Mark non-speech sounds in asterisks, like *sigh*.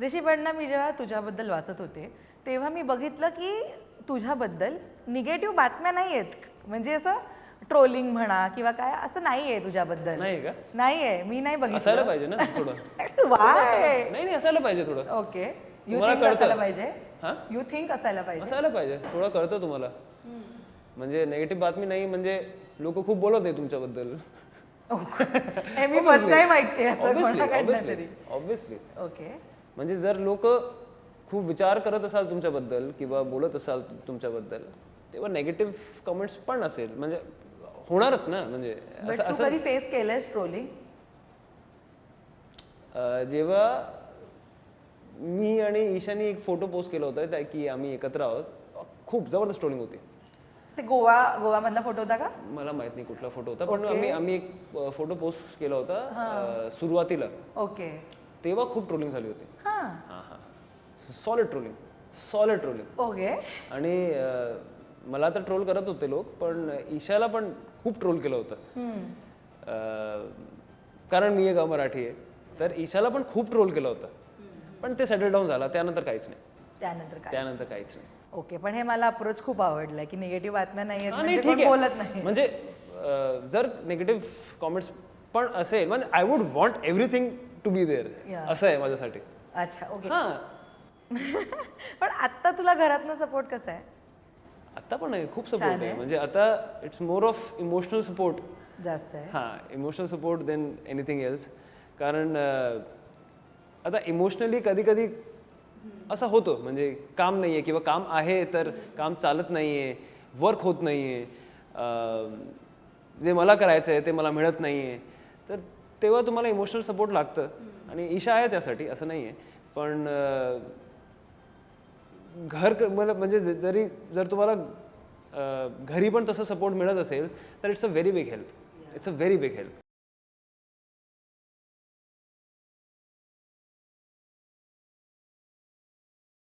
ऋषी पण मी जेव्हा तुझ्याबद्दल वाचत होते तेव्हा मी बघितलं की तुझ्याबद्दल निगेटिव्ह बातम्या नाही आहेत. म्हणजे असं ट्रोलिंग म्हणा किंवा काय असं नाही आहे तुझ्याबद्दल. नाही का? नाही आहे मी नाही असायला बघितलं पाहिजे ना थोडं. *laughs* वाय नाही नाही असायला पाहिजे थोडं. ओके यू तुम्हाला थिंक कळतं. असायला पाहिजे? हा? यू थिंक असायला पाहिजे? असायला पाहिजे. थोडं कळतं तुम्हाला. म्हणजे नेगेटिव्ह बातमी नाही म्हणजे लोक खूप बोलत नाही तुमच्याबद्दल. *laughs* हे मी फर्स्ट टाइम ऐकते असं कोणाकडनं ऑब्विसली तरी. ऑब्विसली ओके म्हणजे जर लोक खूप विचार करत असाल तुमच्याबद्दल किंवा बोलत असाल तुमच्याबद्दल तेव्हा नेगेटिव्ह कमेंट्स पण असेल. म्हणजे होणारच ना म्हणजे असं फेस केलंयस ट्रोलिंग जेव्हा मी आणि ईशानी एक फोटो पोस्ट केला होता त्या की आम्ही एकत्र आहोत. खूप जबरदस्त ट्रोलिंग होती. ते गोवा गोवामधला फोटो होता का? मला माहीत नाही कुठला फोटो होता पण आम्ही आम्ही एक फोटो पोस्ट केला होता सुरुवातीला. ओके तेव्हा खूप ट्रोलिंग झाली होती. हां. हां हां. Solid trolling solid trolling okay. आणि अं, मला तर ट्रोल करत होते लोक पण ईशाला पण खूप ट्रोल केलं होतं. अं, कारण मी एक मराठी आहे तर ईशाला पण खूप ट्रोल केलं होतं. पण ते सेटल डाऊन झाला त्यानंतर काहीच नाही. त्यानंतर काय त्यानंतर काहीच नाही. ओके पण हे मला अप्रोच खूप आवडलाय की निगेटिव्ह बातम्या नाही आहेत हा, म्हणजे नाही ठीक बोलत आहे नाही. म्हणजे अं, जर निगेटिव्ह कॉमेंट्स पण असेल म्हणजे I would want everything to be there Yeah. असं आहे माझ्यासाठी. अच्छा ओके हां. *laughs* पण आत्ता तुला घरातनं सपोर्ट कसा आहे? आता पण आहे खूप सपोर्ट आहे. म्हणजे आता it's more of emotional support जास्त आहे. हां emotional support then anything else कारण अं, आता इमोशनली कधी कधी असं होतं. म्हणजे काम नाही आहे किंवा काम आहे तर काम चालत नाही आहे वर्क होत नाही आहे जे मला करायचं आहे ते मला मिळत नाही आहे तर तेव्हा तुम्हाला इमोशनल सपोर्ट लागतं. आणि ईशा आहे त्यासाठी असं नाही आहे पण घर क- मला म्हणजे जरी जर तुम्हाला घरी पण तसं सपोर्ट मिळत असेल तर it's a very big help it's a very big help